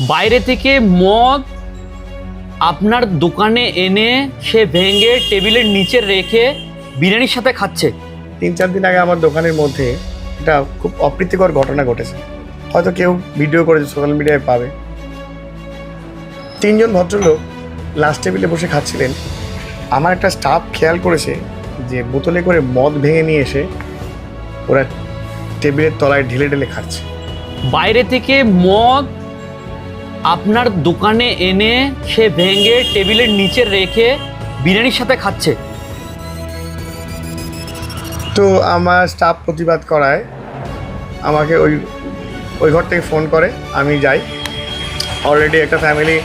বাইরে থেকে মদ আপনার দোকানে এনে সে ভেঙে টেবিলের নিচে রেখে বিরিয়ানির সাথে খাচ্ছে। তিন চার দিন আগে আমার দোকানের মধ্যে একটা খুব অপ্রীতিকর ঘটনা ঘটেছে। হয়তো কেউ ভিডিও করেছে সোশ্যাল মিডিয়ায় পাবে। তিনজন ভদ্রলোক লাস্ট টেবিলে বসে খাচ্ছিলেন। আমার একটা স্টাফ খেয়াল করেছে যে বোতলে করে মদ ভেঙে নিয়ে এসে ওরা টেবিলের তলায় ঢেলে ঢেলে খাচ্ছে। বাইরে থেকে মদ আপনার দোকানে এনে সে ভেঙে টেবিলের নিচে রেখে বিরিয়ানির সাথে খাচ্ছে। তো আমার স্টাফ প্রতিবাদ করায়। আমাকে ওই ওই ঘর থেকে ফোন করে, আমি যাই। অলরেডি একটা ফ্যামিলি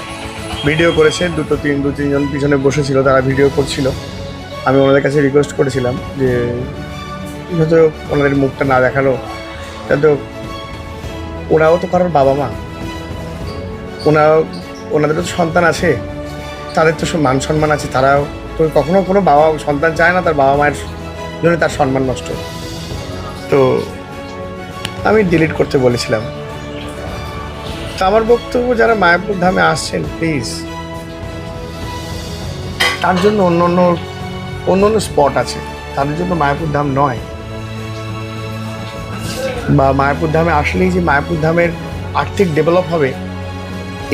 ভিডিও করেছে, দুটো তিন, দু তিনজন পিছনে বসেছিল, তারা ভিডিও করছিল। আমি ওনাদের কাছে রিকোয়েস্ট করেছিলাম যে যেহেতু ওনাদের মুখটা না দেখাল। তো ওরাও তো কারোর বাবা মা। ওনারাও ওনাদের তো সন্তান আছে, তাদের তো মান সম্মান আছে, তারাও, তো কখনো কোনো বাবা, সন্তান চায় না তার বাবা মায়ের জন্য তার সম্মান নষ্ট। তো আমি ডিলিট করতে বলেছিলাম। তো আমার বক্তব্য যারা মায়াপুর ধামে আসছেন প্লিজ তার জন্য অন্য অন্য অন্য অন্য স্পট আছে। তাদের জন্য মায়াপুর ধাম নয়। বা মায়াপুর ধামে আসলেই যে মায়াপুর ধামের আর্থিক ডেভেলপ হবে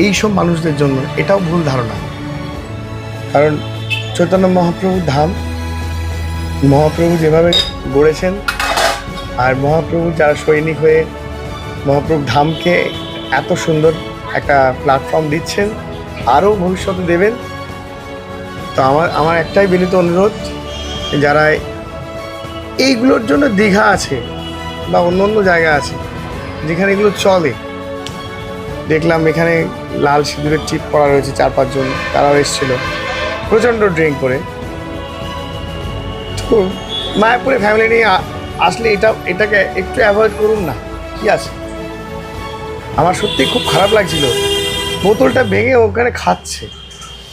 এই সব মানুষদের জন্য এটাও ভুল ধারণা। কারণ চৈতন্য মহাপ্রভুর ধাম, মহাপ্রভু যেভাবে গড়েছেন আর মহাপ্রভু যারা সৈনিক হয়ে মহাপ্রভু ধামকে এত সুন্দর একটা প্ল্যাটফর্ম দিচ্ছেন, আরও ভবিষ্যতে দেবেন, তো আমার আমার একটাই বিনীত অনুরোধ যারা এইগুলোর জন্য দীঘা আছে বা অন্য অন্য জায়গা আছে, যেখানে এগুলো চলে দেখলাম এখানে লাল সিঁদুরের টিপ করা রয়েছে চার পাঁচজন, তারাও এসেছিল। প্রচণ্ড ড্রিঙ্ক করে। তো মায়াপুরে ফ্যামিলি নিয়ে আসলে এটা, এটাকে একটু অ্যাভয়েড করুন না, কি আছে? আমার সত্যি খুব খারাপ লাগছিল। বোতলটা ভেঙে ওখানে খাচ্ছে।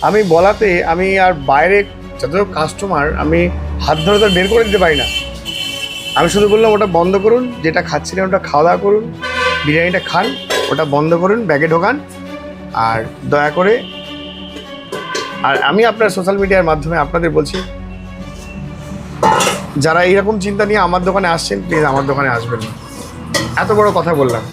আমি বলাতে, আমি আর বাইরে যত কাস্টমার আমি হাত ধরে তো বের করে দিতে পারি না। আমি শুধু বললাম, ওটা বন্ধ করুন, যেটা খাচ্ছিলেন ওটা খাওয়া দাওয়া করুন, বিরিয়ানিটা খান। ওটা বন্ধ করুন, ব্যাগে ঢোকান। আর দয়া করে, আর আমি আপনার সোশ্যাল মিডিয়ার মাধ্যমে আপনাদের বলছি, যারা এইরকম চিন্তা নিয়ে আমার দোকানে আসছেন প্লিজ আমার দোকানে আসবেন না। এত বড় কথা বললাম।